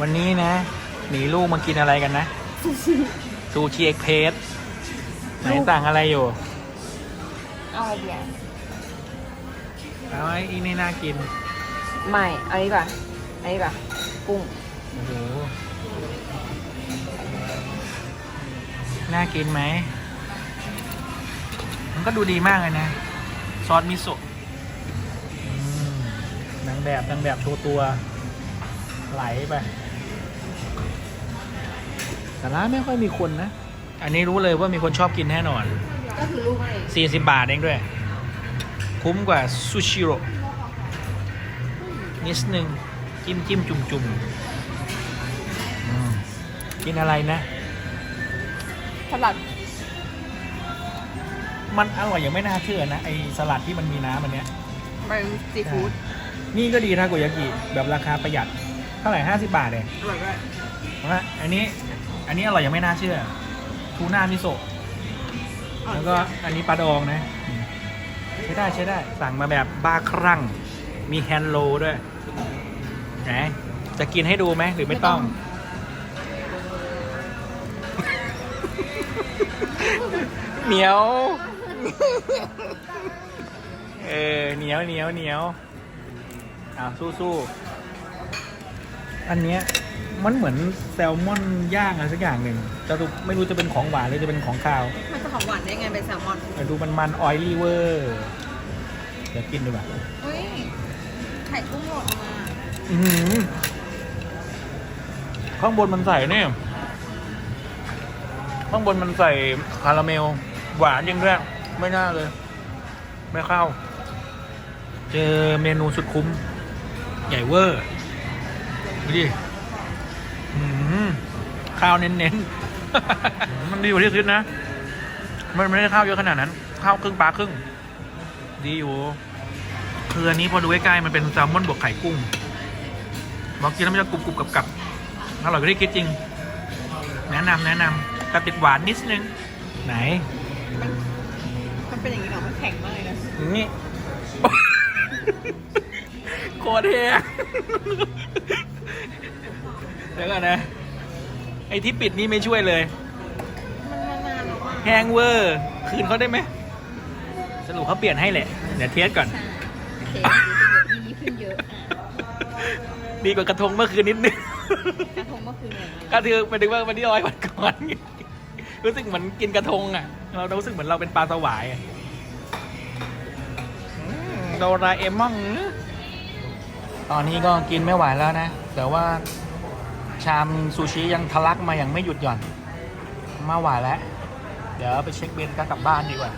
วันนี้นะ หนีลูกมากินอะไรกันนะซูชิเอ็กเพสไหนสั่งอะไรอยู่เอาอะไรดีอะเอาไอ้อีนี่น่ากิน ไม่เอานี้ก่อนอันนี้ก่อนกุ้งโอ้โหน่ากินไหม มันก็ดูดีมากเลยนะ ซอสมิโซะอืมนางแบบนางแบบโชว์ตัว ไหลไปแต่ร้านไม่ค่อยมีคนนะ อันนี้รู้เลยว่ามีคนชอบกินแน่นอน ก็คือลูกเอง40 บาทเองด้วย คุ้มกว่าซูชิโร่นิดนึงจิ้มจิ้มจุ่มจุ่มอืมกินอะไรนะ สลัดมันอร่อยอย่างไม่น่าเชื่อนะ ไอสลัดที่มันมีน้ำอันเนี้ยเป็นซีฟู้ดนี่ก็ดีนะโกยากิแบบราคาประหยัดเท่าไหร่50บาทเองอร่อยด้วยนะอันนี้ อันนี้อร่อยยังไม่น่าเชื่อทูน่ามิโซะแล้วก็อันนี้ปลาดองนะอืมใช้ได้ใช้ได้ สั่งมาแบบบ้าครั่ง มีแฮนด์โลด้วยไหนจะกินให้ดูไหมหรือไม่ต้อง เหนียว เออเหนียวเหนียวเหนียวอ่าสู้สู้ อันเนี้ยมันเหมือนแซลมอนย่างอะไรสักอย่างหนึ่งจะดูไม่รู้จะเป็นของหวานหรือจะเป็นของคาวมันจะของหวานได้ไงเป็นแซลมอนแต่ดูมันมันออยลี่เวอร์เดี๋ยวกินดูแบบเฮ้ยไข่กุ้งหมดมาอื้อหือข้างบนมันใส่เนี่ยข้างบนมันใส่คาราเมล หวานยังด้วยไม่น่าเลย ไม่เข้า เจอเมนูสุดคุ้ม ใหญ่เวอร์ ดูดิอื้อหือข้าวเน้นๆ มันดีกว่าที่คิดนะ มันไม่ได้ข้าวเยอะขนาดนั้น ข้าวครึ่งปลาครึ่ง ดีอยู่คืออันนี้พอดูใกล้ๆมันเป็นแซลมอนบวกไข่กุ้งบอกกินแล้วมันจะกรุบกรุบกับกับอร่อยกว่าที่คิดจริง แนะนำแนะนำแต่ติดหวานนิดนึง ไหนมันเป็นอย่างนี้เหรอ มันแข็งมากเลยนะนี่โคตรเท่ เดี๋ยวก่อนนะ ไอ้ที่ปิดนี่ไม่ช่วยเลยมันนานแล้วอะแฮงเวอร์ คืนเขาได้ไหม สรุปเขาเปลี่ยนให้แหละ เดี๋ยวเทสก่อนโอเคดีขึ้นเยอะอะดีกว่ากระทงเมื่อคืนนิดนึง กระทงเมื่อคืนเนี่ยก็คือหมายถึงว่าวันที่ร้อยวันก่อนรู้สึกเหมือนกินกระทงอะ เรารู้สึกเหมือนเราเป็นปลาสวายอะอืมโดราเอมอน ตอนนี้ก็กินไม่ไหวแล้วนะ แต่ว่าชามซูชิยังทะลักมาอย่างไม่หยุดหย่อนมาไหวแล้ว เดี๋ยวไปเช็คบินก็กลับบ้านดีกว่า